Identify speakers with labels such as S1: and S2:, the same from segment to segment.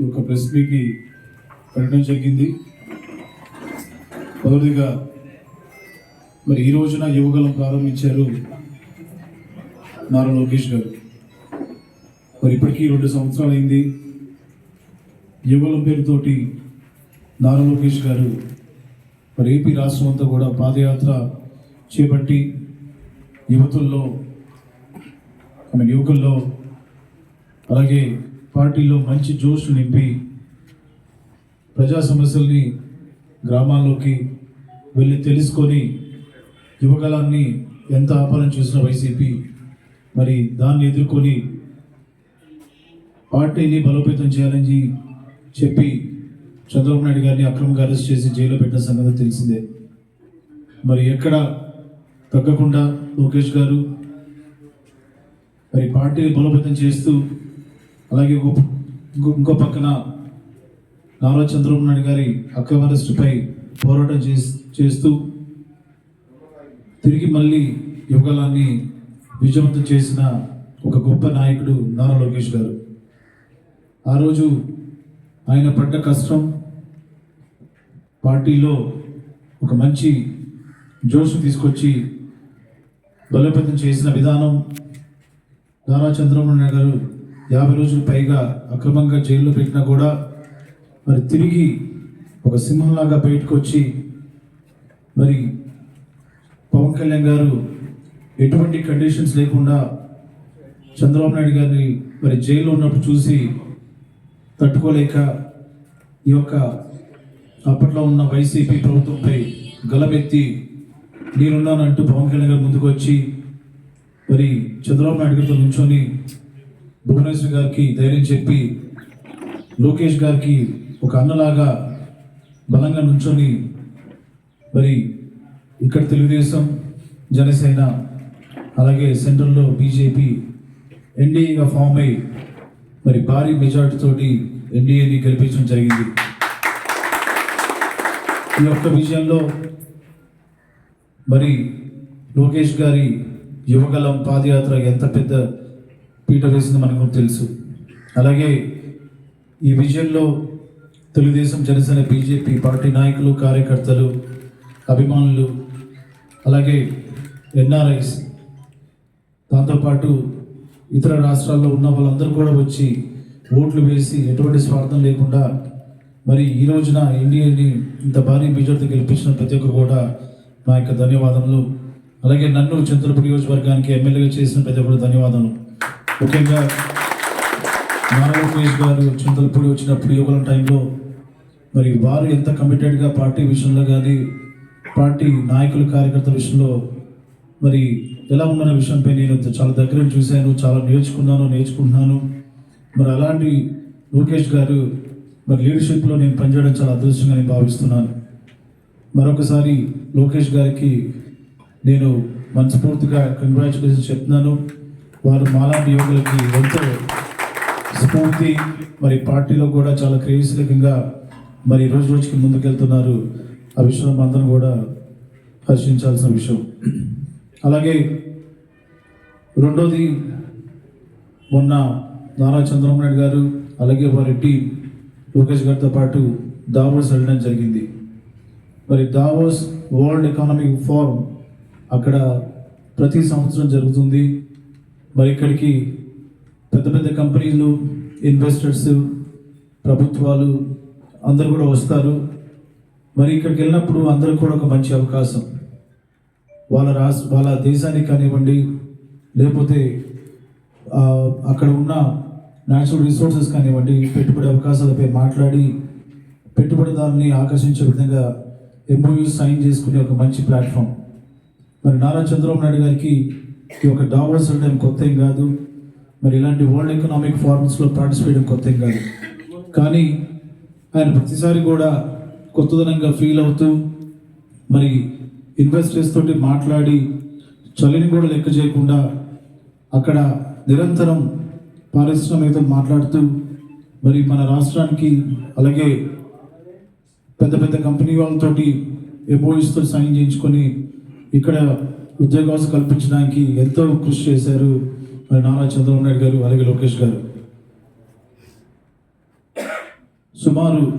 S1: ఈ యొక్క ప్రెస్ మీట్కి పెట్టడం జరిగింది. మొదటిగా మరి ఈ రోజున యువగలం ప్రారంభించారు నారా లోకేష్ గారు. మరి ఇప్పటికీ రెండు సంవత్సరాలు అయింది. యువగలం పేరుతోటి నారా లోకేష్ గారు మరి ఏపీ రాష్ట్రం అంతా కూడా పాదయాత్ర చేపట్టి యువతుల్లో మన యువకుల్లో అలాగే పార్టీలో మంచి జోష్ నింపి ప్రజా సమస్యల్ని గ్రామాల్లోకి వెళ్ళి తెలుసుకొని యువగలాన్ని ఎంత ఆపాలని చూసిన వైసీపీ మరి దాన్ని ఎదుర్కొని పార్టీని బలోపేతం చేయాలని చెప్పి చంద్రబాబు నాయుడు గారిని అక్రమంగా అరెస్ట్ చేసి జైల్లో పెట్టిన సంగతి తెలిసిందే. మరి ఎక్కడ తగ్గకుండా లోకేష్ గారు మరి పార్టీని బలోపేతం చేస్తూ అలాగే ఇంకో పక్కన నారా చంద్రబాబు నాయుడు గారి అక్రమ అరెస్టుపై పోరాటం చే చేస్తూ తిరిగి మళ్ళీ యువగలాన్ని విజయవంతం చేసిన ఒక గొప్ప నాయకుడు నారా లోకేష్ గారు. ఆ రోజు ఆయన పడ్డ కష్టం పార్టీలో ఒక మంచి జోష్ తీసుకొచ్చి బలోపేతం చేసిన విధానం నారా చంద్రబాబు నాయుడు గారు యాభై రోజులు పైగా అక్రమంగా జైల్లో పెట్టినా కూడా మరి తిరిగి ఒక సింహంలాగా బయటకు వచ్చి మరి పవన్ కళ్యాణ్ గారు ఎటువంటి కండిషన్స్ లేకుండా చంద్రబాబు నాయుడు గారిని మరి జైల్లో ఉన్నప్పుడు చూసి తట్టుకోలేక ఈ యొక్క అప్పట్లో ఉన్న వైసీపీ ప్రభుత్వంపై గలమెత్తి నేనున్నానంటూ పవన్ కళ్యాణ్ గారు ముందుకు వచ్చి మరి చంద్రబాబు నాయుడు గారితో నుంచొని భువనేశ్వర్ గారికి ధైర్యం చెప్పి లోకేష్ గారికి ఒక అన్నలాగా బలంగా నుంచొని మరి ఇక్కడ తెలుగుదేశం జనసేన అలాగే సెంట్రల్లో బీజేపీ ఎన్డీఏగా ఫామ్ అయి మరి భారీ మెజార్టీ తోటి ఎన్డీఏని గెలిపించడం జరిగింది. ఈ యొక్క విజయంలో మరి లోకేష్ గారి యువగలం పాదయాత్ర ఎంత పెద్ద పీట వేసింది మనకు తెలుసు. అలాగే ఈ విజయంలో తెలుగుదేశం జనసేన బీజేపీ పార్టీ నాయకులు కార్యకర్తలు అభిమానులు అలాగే ఎన్ఆర్ఐస్ దాంతోపాటు ఇతర రాష్ట్రాల్లో ఉన్న వాళ్ళందరూ కూడా వచ్చి ఓట్లు వేసి ఎటువంటి స్వార్థం లేకుండా మరి ఈ రోజున ఎన్డీఏని ఇంత భారీ మెజార్టీ గెలిపించిన ప్రతి ఒక్కరు కూడా నా యొక్క ధన్యవాదములు. అలాగే నన్ను చంద్రపూడి నియోజకవర్గానికి ఎమ్మెల్యేగా చేసిన ప్రతి ఒక్కరు ధన్యవాదములు. ముఖ్యంగా నారా లోకేష్ గారు చింతలపూడి వచ్చినప్పుడు యువకుల టైంలో మరి వారు ఎంత కమిటెడ్గా పార్టీ విషయంలో కానీ పార్టీ నాయకుల కార్యకర్తల విషయంలో మరి ఎలా ఉన్న విషయంపై నేను చాలా దగ్గర నుంచి చూశాను చాలా నేర్చుకున్నాను నేర్చుకుంటున్నాను. మరి అలాంటి లోకేష్ గారు మరి లీడర్షిప్లో నేను పనిచేయడం చాలా అదృష్టంగా నేను భావిస్తున్నాను. మరొకసారి లోకేష్ గారికి నేను మనస్ఫూర్తిగా కంగ్రాచులేషన్స్ చెప్తున్నాను. వారు మాలాంటి యువకులకి ఎంతో స్ఫూర్తి మరి పార్టీలో కూడా చాలా క్రియాశీలకంగా మరి రోజు రోజుకి ముందుకెళ్తున్నారు. ఆ విషయం అందరం కూడా హర్షించాల్సిన విషయం. అలాగే రెండోది మొన్న నారా చంద్రబాబు నాయుడు గారు అలాగే వారి టీం లోకేష్ గారితో పాటు దావోస్ వెళ్ళడం జరిగింది. మరి దావోస్ వరల్డ్ ఎకానమిక్ ఫోరం అక్కడ ప్రతి సంవత్సరం జరుగుతుంది. మరి ఇక్కడికి పెద్ద పెద్ద కంపెనీలు ఇన్వెస్టర్స్ ప్రభుత్వాలు అందరూ కూడా వస్తారు. మరి ఇక్కడికి వెళ్ళినప్పుడు అందరూ కూడా ఒక మంచి అవకాశం. వాళ్ళ రాష్ట్ర వాళ్ళ దేశానికి కానివ్వండి లేకపోతే అక్కడ ఉన్న న్యాచురల్ రిసోర్సెస్ కానివ్వండి పెట్టుబడి అవకాశాలపై మాట్లాడి పెట్టుబడిదారుని ఆకర్షించే విధంగా ఎంఓయూ సైన్ చేసుకునే ఒక మంచి ప్లాట్ఫామ్ మరి నారా చంద్రబాబు నాయుడు గారికి ఈ యొక్క డావోస్ అంటే కొత్త ఏం కాదు. మరి ఇలాంటి వరల్డ్ ఎకనామిక్ ఫార్మ్స్లో పార్టిసిపేట్ కొత్త ఏం కాదు. కానీ ఆయన ప్రతిసారి కూడా కొత్తదనంగా ఫీల్ అవుతూ మరి ఇన్వెస్టర్స్ తోటి మాట్లాడి చలిని కూడా లెక్క చేయకుండా అక్కడ నిరంతరం పారిశ్రామికతో మాట్లాడుతూ మరి మన రాష్ట్రానికి అలాగే పెద్ద పెద్ద కంపెనీ వాళ్ళతోటి ఎమోయిస్తో సైన్ చేయించుకొని ఇక్కడ ఉద్యోగాలు కల్పించడానికి ఎంతో కృషి చేశారు మరి నారా చంద్రబాబు నాయుడు గారు అలాగే లోకేష్ గారు. సుమారు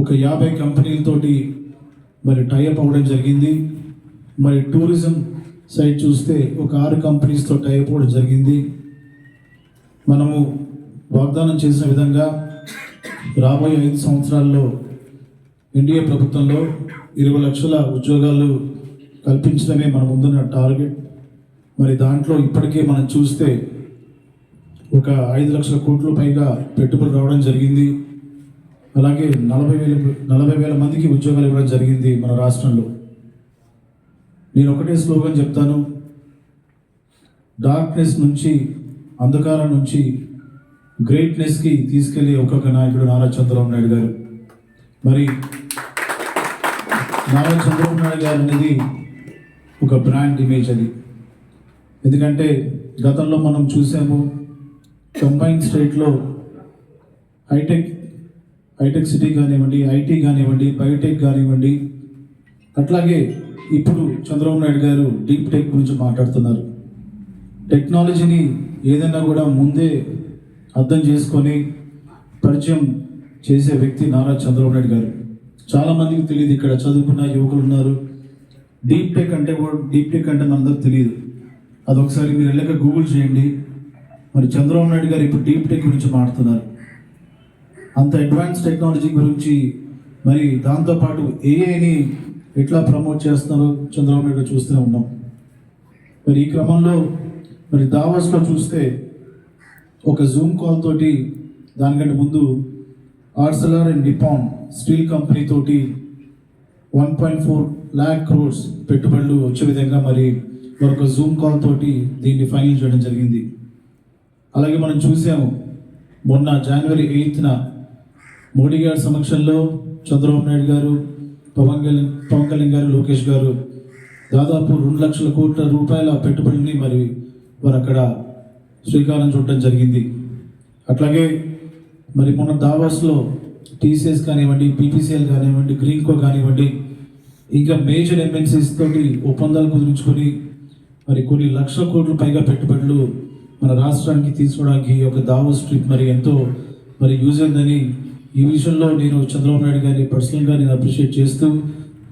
S1: ఒక యాభై కంపెనీలతోటి మరి టైఅప్ అవ్వడం జరిగింది. మరి టూరిజం సైడ్ చూస్తే ఒక ఆరు కంపెనీస్తో టైఅప్ అవ్వడం జరిగింది. మనము వాగ్దానం చేసిన విధంగా రాబోయే ఐదు సంవత్సరాల్లో ఎన్డీఏ ప్రభుత్వంలో ఇరవై లక్షల ఉద్యోగాలు కల్పించడమే మన ముందున్న టార్గెట్. మరి దాంట్లో ఇప్పటికే మనం చూస్తే ఒక ఐదు లక్షల కోట్ల పైగా పెట్టుబడి రావడం జరిగింది. అలాగే నలభై వేల నలభై వేల మందికి ఉద్యోగాలు ఇవ్వడం జరిగింది మన రాష్ట్రంలో. నేను ఒకటే స్లోగన్ చెప్తాను. డార్క్నెస్ నుంచి అంధకారం నుంచి గ్రేట్నెస్కి తీసుకెళ్ళే ఒక్కొక్క నాయకుడు నారా చంద్రబాబు నాయుడు గారు. మరి నారా చంద్రబాబు నాయుడు గారు అనేది ఒక బ్రాండ్ ఇమేజ్ అది. ఎందుకంటే గతంలో మనం చూసాము కంబైన్ స్టేట్లో హైటెక్ హైటెక్ సిటీ కానివ్వండి ఐటీ కానివ్వండి బయోటెక్ కానివ్వండి అట్లాగే ఇప్పుడు చంద్రబాబు నాయుడు గారు డీప్ టెక్ గురించి మాట్లాడుతున్నారు. టెక్నాలజీని ఏదైనా కూడా ముందే అర్థం చేసుకొని పరిచయం చేసే వ్యక్తి నారా చంద్రబాబు నాయుడు గారు. చాలామందికి తెలియదు ఇక్కడ చదువుకున్న యువకులు ఉన్నారు. డీప్ టెక్ అంటే కూడా డీప్ టెక్ అంటే మనందరికి తెలియదు. అది ఒకసారి మీరు వెళ్ళక గూగుల్ చేయండి. మరి చంద్రబాబు నాయుడు గారు ఇప్పుడు డీప్ టెక్ గురించి మాట్లాడుతున్నారు. అంత అడ్వాన్స్ టెక్నాలజీ గురించి మరి దాంతోపాటు ఏఐని ఎట్లా ప్రమోట్ చేస్తున్నారో చంద్రబాబు నాయుడు చూస్తూనే ఉన్నాం. మరి ఈ క్రమంలో మరి దావాస్లో చూస్తే ఒక జూమ్ కాల్ తోటి దానికంటే ముందు Arcelor and Nippon steel company తోటి one point four lakh crores పెట్టుబడులు వచ్చే విధంగా మరి మరొక జూమ్ కాల్ తోటి దీన్ని ఫైనల్ చేయడం జరిగింది. అలాగే మనం చూసాము మొన్న జనవరి ఎయిత్న మోడీ గారి సమక్షంలో చంద్రబాబు నాయుడు గారు పవన్ కళ్యాణ్ పవన్ కళ్యాణ్ గారు లోకేష్ గారు దాదాపు రెండు లక్షల కోట్ల రూపాయల పెట్టుబడిని మరి వారు అక్కడ శ్రీకారం చూడటం జరిగింది. అట్లాగే మరి మొన్న దావాస్లో టీసీఎస్ కానివ్వండి బీపీసీఎల్ కానివ్వండి గ్రీన్కో కానివ్వండి ఇంకా మేజర్ ఎంఎన్సీస్ తోటి ఒప్పందాలు కుదుర్చుకొని మరి కొన్ని లక్షల కోట్ల పైగా పెట్టుబడులు మన రాష్ట్రానికి తీసుకోవడానికి ఒక యొక్క దావోస్ ట్రిప్ మరి ఎంతో మరి యూజ్ అయిందని ఈ విషయంలో నేను చంద్రబాబు నాయుడు గారిని పర్సనల్గా నేను అప్రిషియేట్ చేస్తూ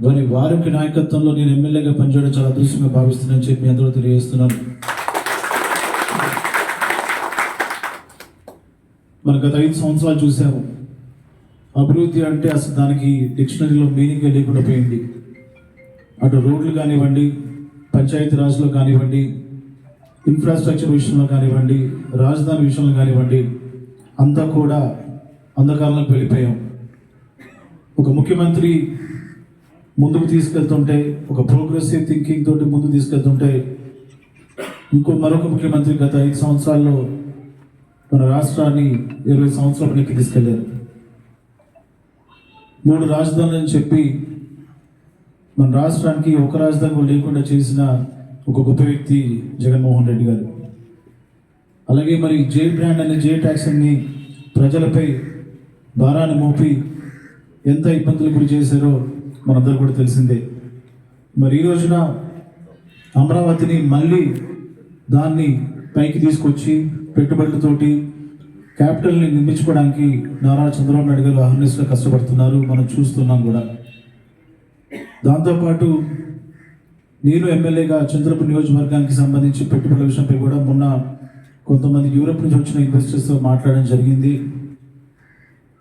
S1: మరి వారి యొక్క నాయకత్వంలో నేను ఎమ్మెల్యేగా పనిచేయడం చాలా అదృష్టంగా భావిస్తున్నానని చెప్పి మీ అందరూ తెలియజేస్తున్నాను. మన గత ఐదు సంవత్సరాలు చూసాము. అభివృద్ధి అంటే అసలు దానికి డిక్షనరీలో మీనింగే లేకుండా పోయింది. అటు రోడ్లు కానివ్వండి పంచాయతీ రాజ్లో కానివ్వండి ఇన్ఫ్రాస్ట్రక్చర్ విషయంలో కానివ్వండి రాజధాని విషయంలో కానివ్వండి అంతా కూడా అంధకారంలోకి వెళ్ళిపోయాం. ఒక ముఖ్యమంత్రి ముందుకు తీసుకెళ్తుంటే ఒక ప్రోగ్రెసివ్ థింకింగ్ తోటి ముందుకు తీసుకెళ్తుంటే ఇంకో మరొక ముఖ్యమంత్రి గత ఐదు సంవత్సరాల్లో మన రాష్ట్రాన్ని ఇరవై సంవత్సరాల వెనక్కి తీసుకెళ్ళారు. మూడు రాజధానులని చెప్పి మన రాష్ట్రానికి ఒక రాజధాని లేకుండా చేసిన ఒక గొప్ప వ్యక్తి జగన్మోహన్ రెడ్డి గారు. అలాగే మరి జే బ్రాండ్ అనే జే ట్యాక్స్ ప్రజలపై భారాన్ని మోపి ఎంత ఇబ్బందులు గురి చేశారో మనందరూ కూడా తెలిసిందే. మరి ఈ రోజున అమరావతిని మళ్ళీ దాన్ని పైకి తీసుకొచ్చి పెట్టుబడులతోటి క్యాపిటల్ని నిర్మించుకోవడానికి నారా చంద్రబాబు నాయుడు గారు అహర్నిస్గా కష్టపడుతున్నారు. మనం చూస్తున్నాం కూడా. దాంతోపాటు నేను ఎమ్మెల్యేగా చంద్రపు నియోజకవర్గానికి సంబంధించి పెట్టుబడుల విషయంపై కూడా మొన్న కొంతమంది యూరోప్ నుంచి వచ్చిన ఇన్వెస్టర్స్తో మాట్లాడడం జరిగింది.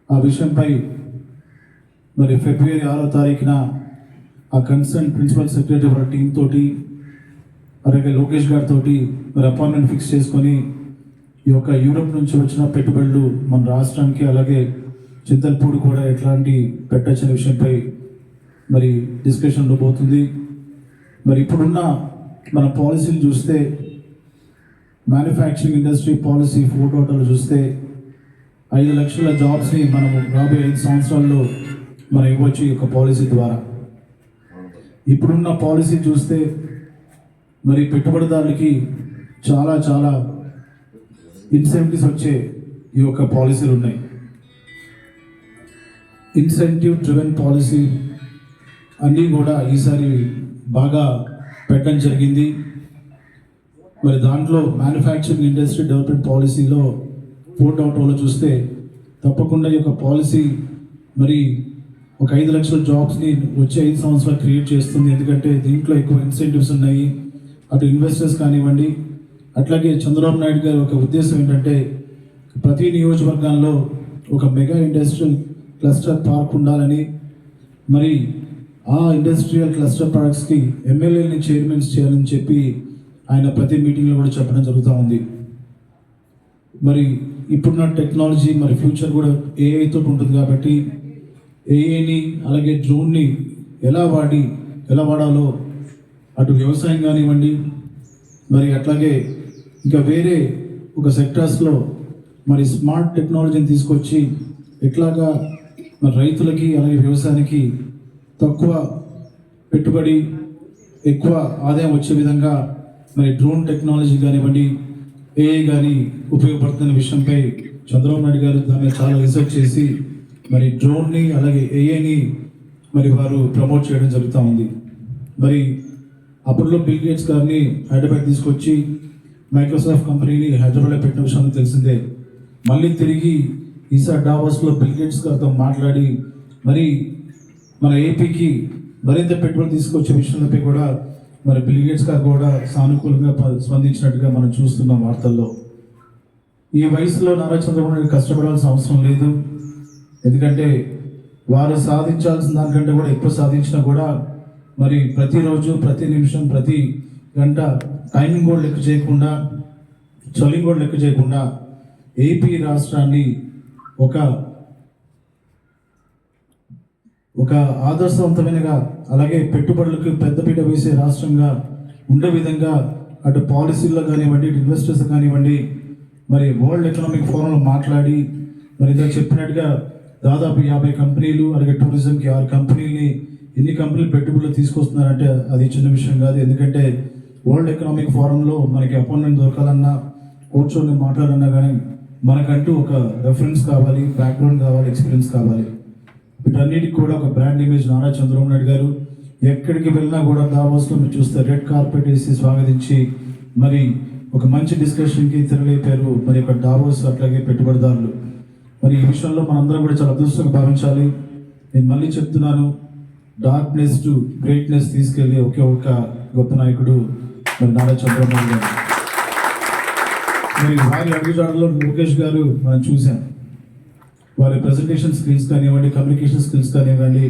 S1: ఆ విషయంపై మరి ఫిబ్రవరి ఆరో తారీఖున ఆ కన్సర్న్ ప్రిన్సిపల్ సెక్రటరీ వాళ్ళ టీం తోటి అలాగే లోకేష్ గారితో మరి అపాయింట్మెంట్ ఫిక్స్ చేసుకొని ఈ యొక్క యూరోప్ నుంచి వచ్చిన పెట్టుబడులు మన రాష్ట్రానికి అలాగే చింతల్పూడి కూడా ఎట్లాంటి పెట్టచ్చనే విషయంపై మరి డిస్కషన్లో పోతుంది. మరి ఇప్పుడున్న మన పాలసీలు చూస్తే మ్యానుఫ్యాక్చరింగ్ ఇండస్ట్రీ పాలసీ ఫోటోటలు చూస్తే ఐదు లక్షల జాబ్స్ని మనం రాబోయే ఐదు సంవత్సరాల్లో మనం ఇవ్వచ్చు ఈ యొక్క పాలసీ ద్వారా. ఇప్పుడున్న పాలసీ చూస్తే మరి పెట్టుబడిదారులకి చాలా చాలా ఇన్సెంటివ్స్ వచ్చే ఈ యొక్క పాలసీలు ఉన్నాయి. ఇన్సెంటివ్ డ్రివెన్ పాలసీ అన్నీ కూడా ఈసారి బాగా పెట్టడం జరిగింది. మరి దాంట్లో మ్యానుఫ్యాక్చరింగ్ ఇండస్ట్రీ డెవలప్మెంట్ పాలసీలో ఫోర్ట్ వాళ్ళు చూస్తే తప్పకుండా ఈ యొక్క పాలసీ మరి ఒక ఐదు లక్షల జాబ్స్ని వచ్చే ఐదు సంవత్సరాలు క్రియేట్ చేస్తుంది. ఎందుకంటే దీంట్లో ఎక్కువ ఇన్సెంటివ్స్ ఉన్నాయి. అటు ఇన్వెస్టర్స్ కానివ్వండి అట్లాగే చంద్రబాబు నాయుడు గారి ఒక ఉద్దేశం ఏంటంటే ప్రతి నియోజకవర్గాల్లో ఒక మెగా ఇండస్ట్రియల్ క్లస్టర్ పార్క్ ఉండాలని మరి ఆ ఇండస్ట్రియల్ క్లస్టర్ పార్క్స్కి ఎమ్మెల్యేలని చైర్మన్స్ చేయాలని చెప్పి ఆయన ప్రతి మీటింగ్లో కూడా చెప్పడం జరుగుతూ ఉంది. మరి ఇప్పుడున్న టెక్నాలజీ మరి ఫ్యూచర్ కూడా ఏఐతో ఉంటుంది కాబట్టి ఏఐని అలాగే డ్రోన్ని ఎలా వాడి ఎలా వాడాలో అటు వ్యవసాయం కానివ్వండి మరి అట్లాగే ఇంకా వేరే ఒక సెక్టార్స్లో మరి స్మార్ట్ టెక్నాలజీని తీసుకొచ్చి ఎట్లాగా మరి రైతులకి అలాగే వ్యవసాయానికి తక్కువ పెట్టుబడి ఎక్కువ ఆదాయం వచ్చే విధంగా మరి డ్రోన్ టెక్నాలజీ కానివ్వండి ఏఐ కానీ ఉపయోగపడుతున్న విషయంపై చంద్రబాబు నాయుడు గారు దాని చాలా రీసెర్చ్ చేసి మరి డ్రోన్ని అలాగే ఏఐని మరి వారు ప్రమోట్ చేయడం జరుగుతూ ఉంది. మరి అప్పట్లో బిల్ గేట్స్ గారిని హైదరాబాద్ తీసుకొచ్చి మైక్రోసాఫ్ట్ కంపెనీని హైదరాబాద్లో పెట్టిన విషయం తెలిసిందే. మళ్ళీ తిరిగి ఈసారి డావాస్లో బిల్ గేట్స్ గారితో మాట్లాడి మరి మన ఏపీకి మరింత పెట్టుబడి తీసుకొచ్చే విషయంలోపై కూడా మరి బిల్గేట్స్ గారు కూడా సానుకూలంగా స్పందించినట్టుగా మనం చూస్తున్నాం వార్తల్లో. ఈ వయసులో నారా చంద్రబాబు నాయుడు కష్టపడాల్సిన అవసరం లేదు. ఎందుకంటే వారు సాధించాల్సిన దానికంటే కూడా ఎక్కువ సాధించినా కూడా మరి ప్రతిరోజు ప్రతి నిమిషం ప్రతి గంట టైమింగ్ కూడా లెక్క చేయకుండా చలింగ్ కూడా లెక్క చేయకుండా ఏపీ రాష్ట్రాన్ని ఒక ఒక ఆదర్శవంతమైనగా అలాగే పెట్టుబడులకు పెద్దపీట వేసే రాష్ట్రంగా ఉండే విధంగా అటు పాలసీల్లో కానివ్వండి ఇటు ఇన్వెస్టర్స్ కానివ్వండి మరి వరల్డ్ ఎకనామిక్ ఫోరంలో మాట్లాడి మరి ఇందాక చెప్పినట్టుగా దాదాపు యాభై కంపెనీలు అలాగే టూరిజంకి ఆరు కంపెనీలని ఎన్ని కంపెనీలు పెట్టుబడులు తీసుకొస్తున్నారంటే అది చిన్న విషయం కాదు. ఎందుకంటే వరల్డ్ ఎకనామిక్ ఫోరంలో మనకి అపాయింట్మెంట్ దొరకాలన్నా కూర్చొని మాట్లాడాలన్నా కానీ మనకంటూ ఒక రెఫరెన్స్ కావాలి బ్యాక్గ్రౌండ్ కావాలి ఎక్స్పీరియన్స్ కావాలి. వీటన్నిటికి కూడా ఒక బ్రాండ్ ఇమేజ్ నారా చంద్రబాబు నాయుడు గారు ఎక్కడికి వెళ్ళినా కూడా దావోస్లో మీరు చూస్తే రెడ్ కార్పెట్ వేసి స్వాగతించి మరి ఒక మంచి డిస్కషన్కి తిరగలేపారు మరి ఒక దావోస్ అట్లాగే పెట్టుబడిదారులు. మరి ఈ విషయంలో మనందరం కూడా చాలా అదృష్టంగా భావించాలి. నేను మళ్ళీ చెప్తున్నాను డార్క్నెస్ టు గ్రేట్నెస్ తీసుకెళ్ళి ఒకే ఒక గొప్ప నాయకుడు మరి నారా చంద్రబాబు నాయుడు గారు. మరి వారి అడుగుజాడలో లోకేష్ గారు మనం చూసాం వారి ప్రజెంటేషన్ స్కిల్స్ కానివ్వండి కమ్యూనికేషన్ స్కిల్స్ కానివ్వండి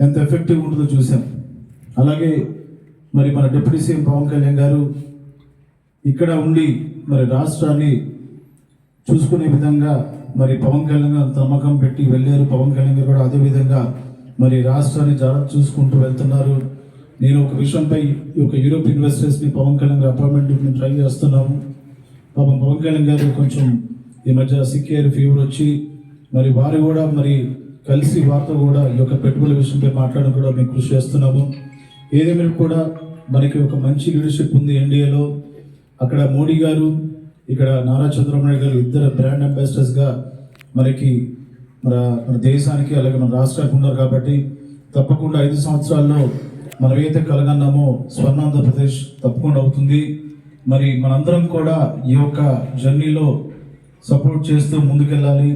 S1: ఎంత ఎఫెక్టివ్ ఉంటుందో చూసాం అలాగే మరి మన డిప్యూటీ సీఎం పవన్ కళ్యాణ్ గారు ఇక్కడ ఉండి మరి రాష్ట్రాన్ని చూసుకునే విధంగా మరి పవన్ కళ్యాణ్ గారు నమ్మకం పెట్టి వెళ్ళారు. పవన్ కళ్యాణ్ గారు కూడా అదేవిధంగా మరి రాష్ట్రాన్ని జాగ్రత్త చూసుకుంటూ వెళ్తున్నారు. నేను ఒక విషయంపై ఒక యూరోప్ ఇన్వెస్టర్స్ని పవన్ కళ్యాణ్ గారు అపాయింట్మెంట్ మేము ట్రై చేస్తున్నాము. పాపం పవన్ కళ్యాణ్ గారు కొంచెం ఈ మధ్య సిక్కేర్ ఫీవర్ వచ్చి మరి వారు కూడా మరి కలిసి వారితో కూడా ఈ యొక్క పెట్టుబడుల విషయంపై మాట్లాడడం కూడా మేము కృషి చేస్తున్నాము. ఏదేమైనా కూడా మనకి ఒక మంచి లీడర్షిప్ ఉంది ఎన్డీఏలో అక్కడ మోడీ గారు ఇక్కడ నారా చంద్రబాబు నాయుడు గారు ఇద్దరు బ్రాండ్ అంబాసిడర్స్గా మనకి మన మన దేశానికి అలాగే మన రాష్ట్రానికి ఉన్నారు కాబట్టి తప్పకుండా ఐదు సంవత్సరాల్లో మనం ఏదైతే కలగన్నామో స్వర్ణాంధ్రప్రదేశ్ తప్పకుండా అవుతుంది. మరి మనందరం కూడా ఈ యొక్క జర్నీలో సపోర్ట్ చేస్తూ ముందుకెళ్ళాలి.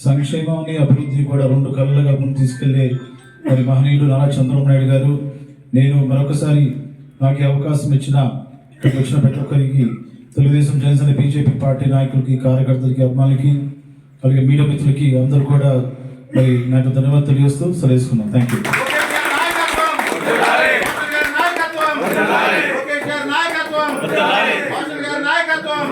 S1: సంక్షేమాన్ని అభివృద్ధి కూడా రెండు కళ్ళగా ముందు తీసుకెళ్ళే మరి మహనీయుడు నారా చంద్రబాబు నాయుడు గారు. నేను మరొకసారి నాకు అవకాశం ఇచ్చిన ఇక్కడికి వచ్చిన ప్రతి ఒక్కరికి తెలుగుదేశం జనసేన బీజేపీ పార్టీ నాయకులకి కార్యకర్తలకి అభిమానులకి అలాగే మీడియా మిత్రులకి అందరూ కూడా మరి నాకు ధన్యవాదాలు తెలియజేస్తూ సెలవుకున్నాను థ్యాంక్ యూ
S2: నాయకత్వం!